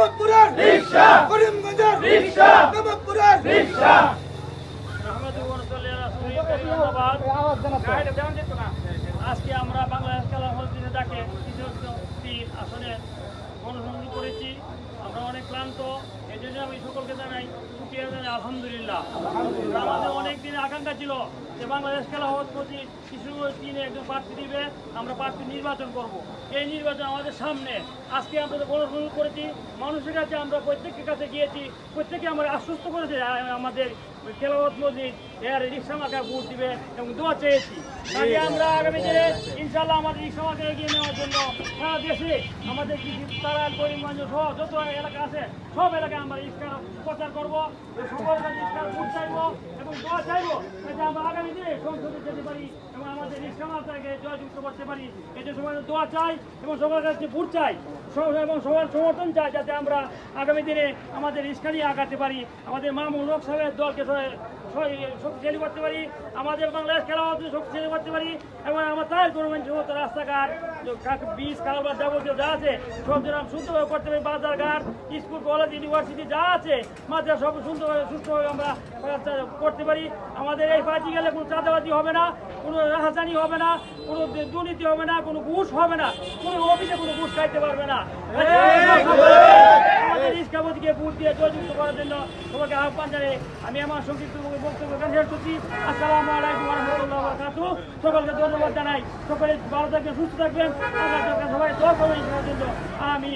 রিক্সা। করিমগঞ্জের। রিক্সা। নবাবপুরের। রিক্সা। আজকে আমরা বাংলাদেশ খেলা দিনে ডাকে তিন আসনে গণসংযোগ করেছি। আমরা অনেক ক্লান্ত এই জন্য আমি সকলকে জানাই আলহামদুলিল্লাহ। আমাদের অনেক দিন আকাঙ্ক্ষা ছিল যে বাংলাদেশ খেলা প্রতি কিছু দিনে একজন দিবে, আমরা প্রার্থী নির্বাচন করব। এই নির্বাচন আমাদের সামনে। আজকে আমরা গণসংযোগ করেছি, মানুষের কাছে আমরা প্রত্যেকের কাছে গিয়েছি, প্রত্যেকে আমরা আশ্বস্ত করেছে আমাদের খেলাওয়াত মসজিদ এর রিক্সা মার্কা ভোট দিবে এবং দোয়া চেয়েছি। আমরা আগামী দিনে ইনশাল্লাহ আমাদের রিক্সা মার্কা এগিয়ে নেওয়ার জন্য সারা দেশে আমাদের কৃষি তারা করিমগঞ্জ সহ যত এলাকা আছে, সব এলাকায় আমরা ইস্কার প্রচার করব ভোট চাইব এবং দোয়া চাইব যাতে আমরা আগামী দিনে সংসদে যেতে পারি এবং আমাদের ইসলামকে জয়যুক্ত করতে পারি। এতে সবাই দোয়া চাই এবং সবার কাছে ভোট চাই এবং সবার সমর্থন চাই যাতে আমরা আগামী দিনে আমাদের রিক্সা নিয়ে আগাতে পারি। আমাদের মা সাহেবের দলকে শক্তিশালী করতে পারি, আমাদের বাংলাদেশ খেলা শক্তিশালী করতে পারি, এবং আমার তার গভর্নমেন্ট সমস্ত রাস্তাঘাট বীজ, কারবার যাবতীয় যা আছে, সব যেন সুন্দরভাবে করতে পারি, বাজারঘাট, স্কুল কলেজ ইউনিভার্সিটি যা আছে মাত্রা সব সুন্দরভাবে সুস্থভাবে আমরা করতে পারি। আমাদের এই পার্টি গেলে কোনো চাঁদাবাজি হবে না, কোনো রাহাজানি হবে না, কোনো দুর্নীতি হবে না, কোনো ঘুষ হবে না, কোনো অফিসে কোনো ঘুষ খাইতে পারবে না। আমাদের দিয়ে জয়যুক্ত করার জন্য সবাইকে আহ্বান জানিয়ে আমি আমার সংক্ষিপ্ত বক্তব্য এখানে করছি। আসসালামু আলাইকুম সকলকে ধন্যবাদ জানাই। সকলে ভালো থাকবেন, সুস্থ থাকবেন। সবাই জন্য আমি